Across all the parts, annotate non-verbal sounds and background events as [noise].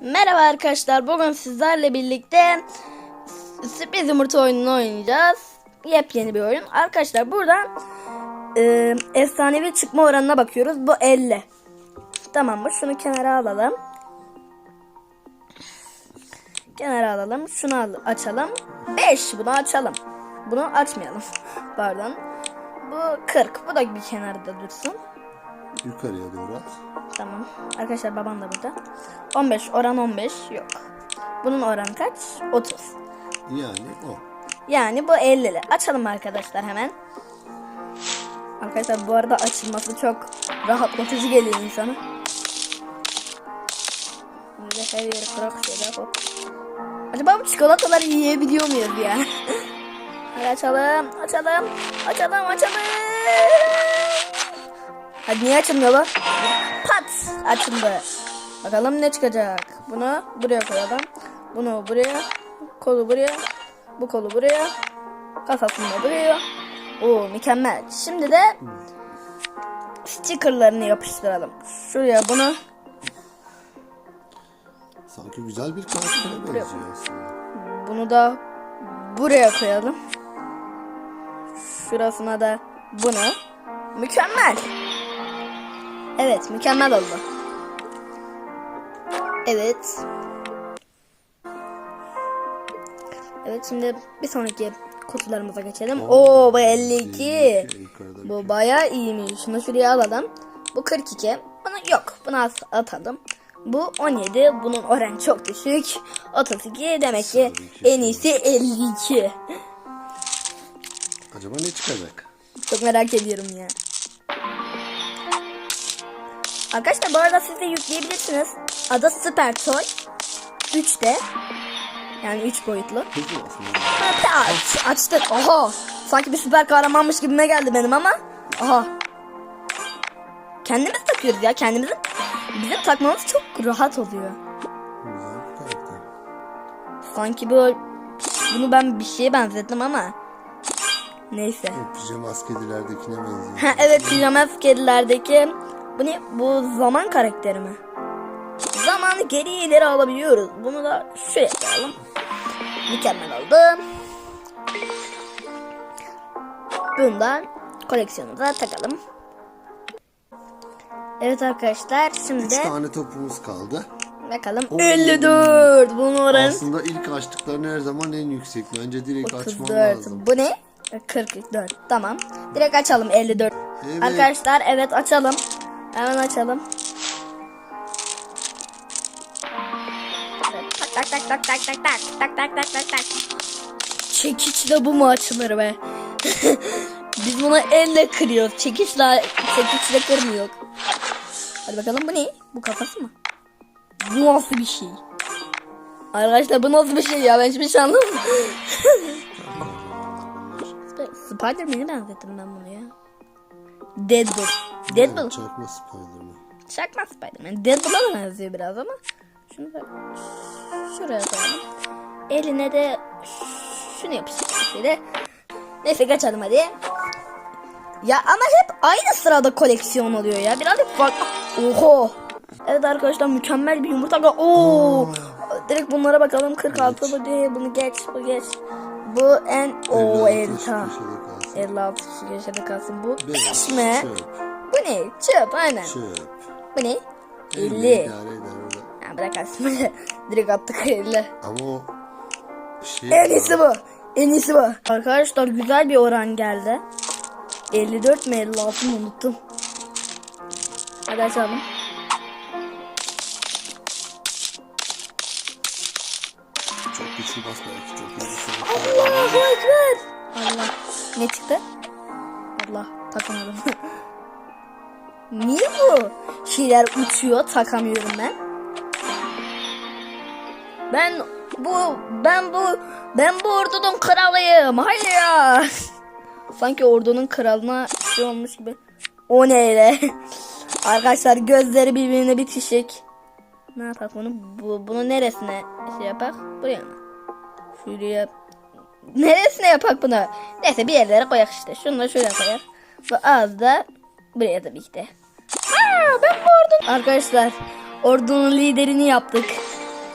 Merhaba arkadaşlar. Bugün sizlerle birlikte sürpriz yumurta oyununu oynayacağız. Yepyeni bir oyun. Arkadaşlar burada e, efsanevi çıkma oranına bakıyoruz. Bu 50. Tamam mı? Şunu kenara alalım. Kenara alalım. Şunu al- açalım. 5. Bunu açalım. Bunu açmayalım. [laughs] Pardon. Bu 40. Bu da bir kenarda dursun. Yukarıya doğru at. Tamam. Arkadaşlar babam da burada. 15 oran 15 yok. Bunun oranı kaç? 30. Yani o. Yani bu 50'li. Açalım arkadaşlar hemen. Arkadaşlar bu arada açılması çok rahatlatıcı geliyor insana. Böyle her yeri kırak şöyle hop. Acaba bu çikolataları yiyebiliyor muyuz ya? [laughs] Hadi açalım, açalım, açalım, açalım. Hadi niye açılmıyor bu? Pat! Açıldı. Bakalım ne çıkacak. Bunu buraya koyalım. Bunu buraya. Kolu buraya. Bu kolu buraya. Kafasını da buraya. Oo mükemmel. Şimdi de stickerlarını yapıştıralım. Şuraya bunu. Sanki güzel bir karaktere benziyor aslında. Bunu da buraya koyalım. Şurasına da bunu. Mükemmel. Evet mükemmel oldu. Evet. Evet şimdi bir sonraki kutularımıza geçelim. Oo bu 52. Yukarıda Bu bayağı iyiymiş. Şunu şuraya alalım. Bu 42. Bunu yok. Bunu at- atalım. Bu 17. Bunun oranı çok düşük. 32. Demek ki en iyisi 52. Acaba ne çıkacak? Çok merak ediyorum ya. Arkadaşlar bu arada siz de yükleyebilirsiniz. Adı Super Toy. 3D. Yani 3 boyutlu. Hızlı aslında. Ha, aç, açtık. Oha. Sanki bir süper kahramanmış gibime geldi benim ama. Aha. Kendimiz takıyoruz ya. Kendimizin bizim takmamız çok rahat oluyor. Sanki bu bunu ben bir şeye benzettim ama. Neyse. O pijama askedilerdekine benziyor. Ha evet pijama kedilerdeki bu ne? Bu zaman karakteri mi? Zamanı geri ileri alabiliyoruz. Bunu da şuraya koyalım. Mükemmel oldu. Bundan koleksiyonumuza takalım. Evet arkadaşlar şimdi Üç tane topumuz kaldı. bakalım Oo. 54 bunun oranı Aslında ilk açtıklarını her zaman en yüksek. Bence direkt açman 34 lazım. bu ne? 44 tamam direkt açalım 54 Evet. Arkadaşlar evet açalım hemen açalım Tak tak tak tak tak tak tak tak tak tak tak Çekiçle bu mu açılır be? [laughs] Biz bunu elle kırıyoruz. Çekiçle, çekiçle kırmıyor. Hadi bakalım bu ne? Bu kafası mı? Bu nasıl bir şey? Arkadaşlar bu nasıl bir şey ya? Ben hiçbir şey anlamadım. [laughs] Spider-Man'e benzettim ben bunu ya. Deadpool. Deadpool. Çakma Spiderman. Çakma Spider-Man. Deadpool'a da benziyor biraz ama. Şunu da şuraya koyalım. Eline de şunu yapıştıralım şöyle. Neyse kaçalım hadi. Ya ama hep aynı sırada koleksiyon oluyor ya. Birazcık farklı. Oho. Evet arkadaşlar mükemmel bir yumurta. Oo. Direkt bunlara bakalım. 46 bu değil. Bunu geç. Bu geç. Bu en o 56 en ta. köşede kalsın. 56 şu köşede kalsın. Bu Beş, 5 mi? Çöp. Ne? Çöp aynen. Çöp. Bu ne? 50. 50. idare eder orada. Ya bırak aslında. [laughs] Direkt attık 50. Ama o şey En iyisi bu. En iyisi bu. Arkadaşlar güzel bir oran geldi. 54 mi 56 mı unuttum. Hadi açalım. çok güçlü bas belki çok güçlü. Allahu Ekber. Allah. Ne çıktı? Allah takamadım. [laughs] Niye bu şeyler uçuyor takamıyorum ben? Ben bu ben bu ben bu ordunun kralıyım. Hayır. [laughs] Sanki ordunun kralına şey olmuş gibi. O ne öyle? [laughs] Arkadaşlar gözleri birbirine bitişik. Ne yapak bunu? Bu, bunu neresine şey yapak? Buraya mı? Şuraya Neresine yapak bunu? Neyse bir yerlere koyak işte. Şunu da şuraya koyak. Bu ağız da buraya tabii ki de. Aa, ben bu ordunun... Arkadaşlar ordunun liderini yaptık.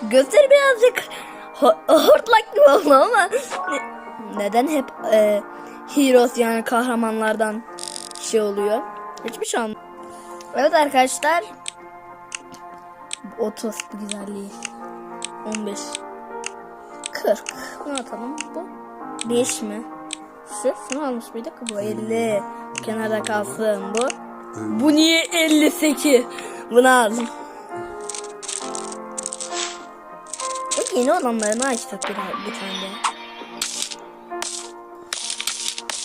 Gözleri birazcık ho- hortlak gibi oldu ama ne- neden hep e, heroes yani kahramanlardan şey oluyor? Hiçbir şey anlamadım. Evet arkadaşlar. 30 bu güzelliği. 15 40 Bunu atalım. Bu 5 mi? Şu, şunu almış mıydık? Bu 50. Kenarda kalsın bu. Bu niye 58? Bunu aldım. Bak yeni olanlarını açtık bir, bir tane.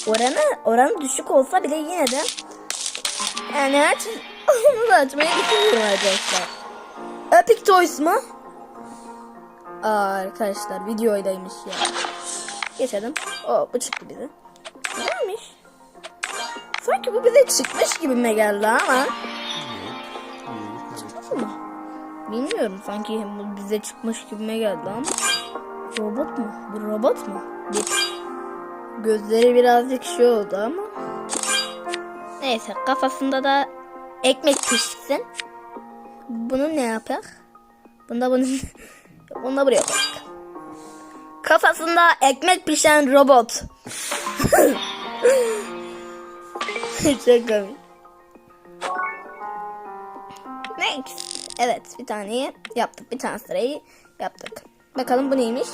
Oranı, oranı düşük olsa bile yine de yani aç, [laughs] onu da açmayı düşünüyorum arkadaşlar. Epic Toys mu? Aa arkadaşlar videoydaymış ya. Geçelim. O bu çıktı bize. Güzelmiş. Sanki bu bize çıkmış gibime geldi ama. Bilmiyorum sanki bu bize çıkmış gibime geldi ama. Robot mu? Bu robot mu? Gözleri birazcık şey oldu ama. Neyse kafasında da ekmek pişsin. Bunu ne yapak? Bunda bunu [laughs] bunu da buraya koyak. Kafasında ekmek pişen robot. [laughs] Çok komik. Next. Evet bir taneyi yaptık. Bir tane sırayı yaptık. Bakalım bu neymiş?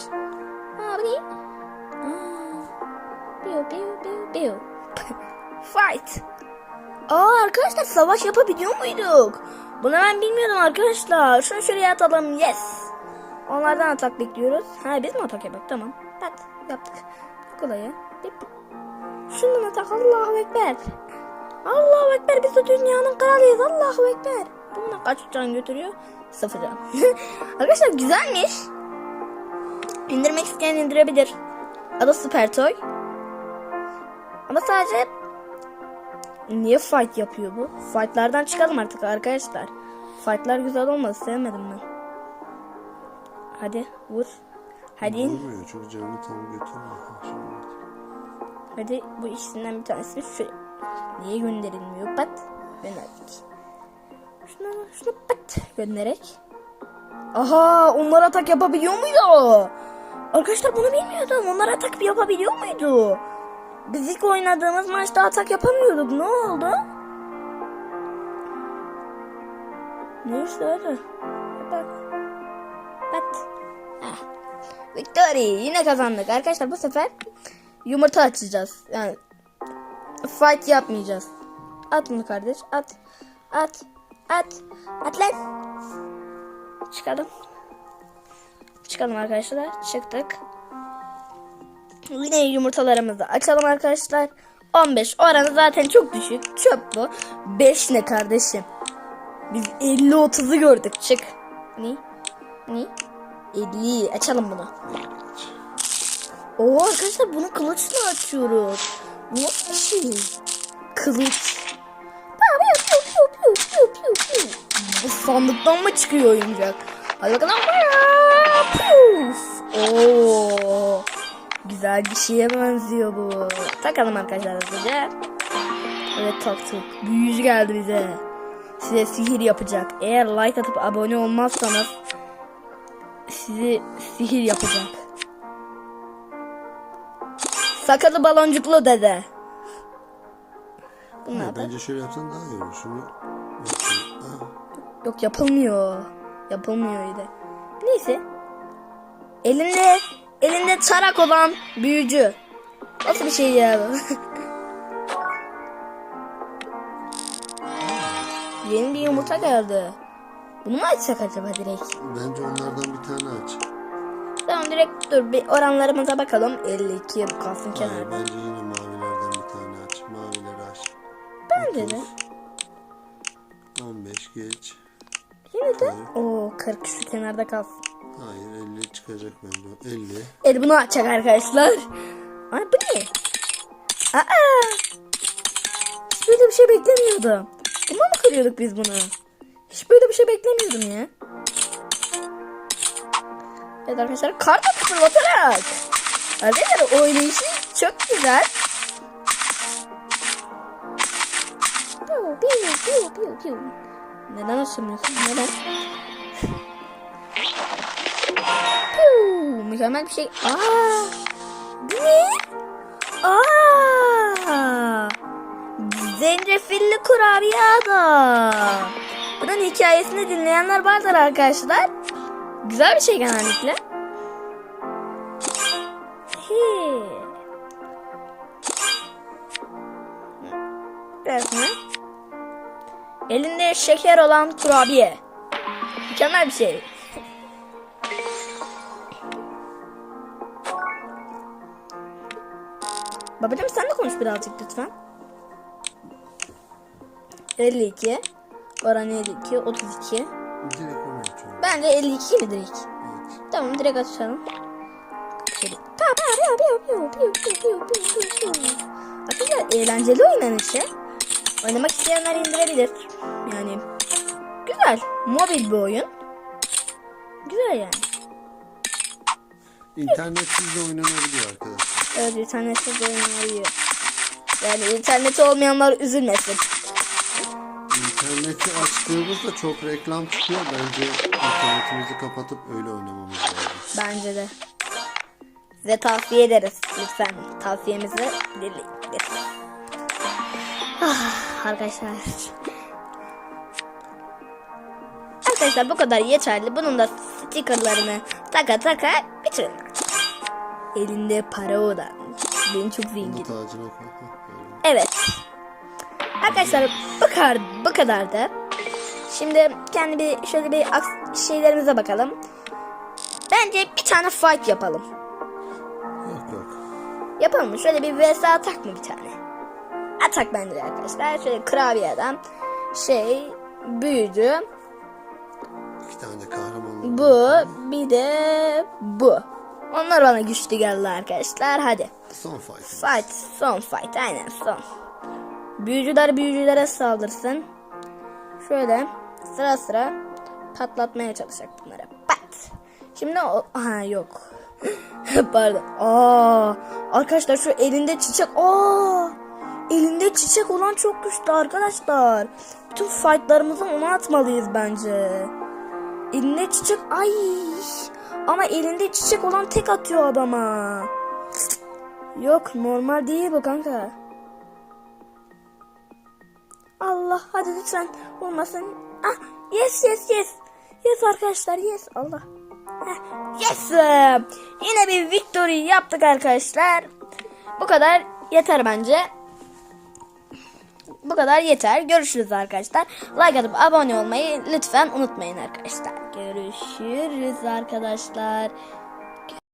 Aa bu ne? Biu biu biu biu. [laughs] Fight. Aa arkadaşlar savaş yapabiliyor muyduk? Bunu ben bilmiyordum arkadaşlar. Şunu şuraya atalım. Yes. Onlardan atak bekliyoruz. Ha biz mi atak yaptık? Tamam. Pat yaptık. Kolay. Bip. Şundan atak. Allahu Ekber. Allahu Ekber biz de dünyanın kralıyız. Allahu Ekber. Bununla kaç can götürüyor? Sıfır can. [laughs] Arkadaşlar güzelmiş. İndirmek isteyen indirebilir. Adı Super Toy. Ama sadece niye fight yapıyor bu? Fightlardan çıkalım artık arkadaşlar. Fightlar güzel olmaz. Sevmedim ben. Hadi vur. Hadi. Vurmuyor çünkü canını tam götürmüyor. Hadi bu ikisinden bir tanesi şu. Niye gönderilmiyor? Pat. Gönderdik. Şunu, şunu pat göndererek. Aha onlar atak yapabiliyor muydu? Arkadaşlar bunu bilmiyordum. Onlar atak yapabiliyor muydu? Biz ilk oynadığımız maçta atak yapamıyorduk. Ne oldu? Neyse hadi. Victory. Yine kazandık. Arkadaşlar bu sefer yumurta açacağız. Yani fight yapmayacağız. At bunu kardeş. At. At. At. At lan. Çıkalım. Çıkalım arkadaşlar. Çıktık. Yine yumurtalarımızı açalım arkadaşlar. 15 oranı zaten çok düşük. Çöp bu. 5 ne kardeşim? Biz 50-30'u gördük. Çık. Ne? Ne? 50. Açalım bunu. Oo arkadaşlar bunu kılıçla açıyoruz. Nasıl bir şey? Kılıç. Bu sandıktan mı çıkıyor oyuncak? Hadi bakalım. Oo. Güzel bir şeye benziyor bu. Takalım arkadaşlar hızlıca. Evet taktık. Büyücü geldi bize. Size sihir yapacak. Eğer like atıp abone olmazsanız sizi sihir yapacak. Sakalı baloncuklu dede. Bunlar Ha, da bence şöyle yapsan daha iyi olur. Şunu yok yapılmıyor. Yapılmıyor öyle. Neyse. Elinde elinde tarak olan büyücü. Nasıl bir şey ya bu? [laughs] Yeni bir yumurta geldi. Bunu mu açsak acaba direkt? Bence onlardan bir tane aç. Tamam direkt dur bir oranlarımıza bakalım. 52 bu kalsın Hayır, kenarda. bence yine mavilerden bir tane aç. Mavileri aç. Bence de. 15 geç. Yine de. Oo 40 şu kenarda kalsın. Hayır 50 çıkacak bence. 50. El bunu açacak arkadaşlar. Ay bu ne? Aa! Hiç böyle bir şey beklemiyordum. Buna mı kırıyorduk biz bunu? Hiç böyle bir şey beklemiyordum ya. Evet arkadaşlar karta fırlatarak. Arkadaşlar oynayışı çok güzel. Piu, piu, piu, piu, piu. Neden açamıyorsun? Neden? Mükemmel bir şey. Aa! Ne? Aa! Zencefilli kurabiye adam. Bunun hikayesini dinleyenler vardır arkadaşlar. Güzel bir şey genellikle. He. Elinde şeker olan kurabiye. Mükemmel bir şey. Babacım sen de konuş birazcık lütfen. 52 Oran 52 32 Direkt onu açıyorum. Bence 52 mi direkt? Evet. Tamam direkt açalım. Arkadaşlar eğlenceli oynanışı. Oynamak isteyenler indirebilir. Yani güzel. Mobil bir oyun. Güzel yani. İnternetsiz de oynanabiliyor arkadaşlar. Evet internetsiz de oynanabiliyor. Yani interneti olmayanlar üzülmesin. İnterneti açtığımızda çok reklam çıkıyor. Bence internetimizi kapatıp öyle oynamamız lazım. Bence de. Size tavsiye ederiz. Lütfen tavsiyemizi dinleyin. Ah, arkadaşlar. Arkadaşlar bu kadar yeterli. Bunun da stickerlarını taka taka bitirin. Elinde para olan. Ben çok zengin. Evet. Arkadaşlar bu kadar, bu kadardı. Şimdi kendi bir şöyle bir şeylerimize bakalım. Bence bir tane fight yapalım. Yok yok. Yapalım mı? Şöyle bir vs atak mı bir tane? Atak bence arkadaşlar. Şöyle kurabiye adam. Şey büyücü. İki tane de kahraman. Bu bir de bu. Onlar bana güçlü geldi arkadaşlar. Hadi. Son fight. Fight. Son fight. Aynen son. Büyücüler büyücülere saldırsın. Şöyle sıra sıra patlatmaya çalışacak bunları. Pat. Şimdi o... Ha yok. [laughs] Pardon. Aa, arkadaşlar şu elinde çiçek. Aa, elinde çiçek olan çok güçlü arkadaşlar. Bütün fightlarımızı ona atmalıyız bence. Elinde çiçek. Ay. Ama elinde çiçek olan tek atıyor adama. Yok normal değil bu kanka. Allah hadi lütfen olmasın. Ah yes yes yes. Yes arkadaşlar yes Allah. Heh, Yes. Yine bir victory yaptık arkadaşlar. Bu kadar yeter bence. Bu kadar yeter. Görüşürüz arkadaşlar. Like atıp abone olmayı lütfen unutmayın arkadaşlar. Görüşürüz arkadaşlar.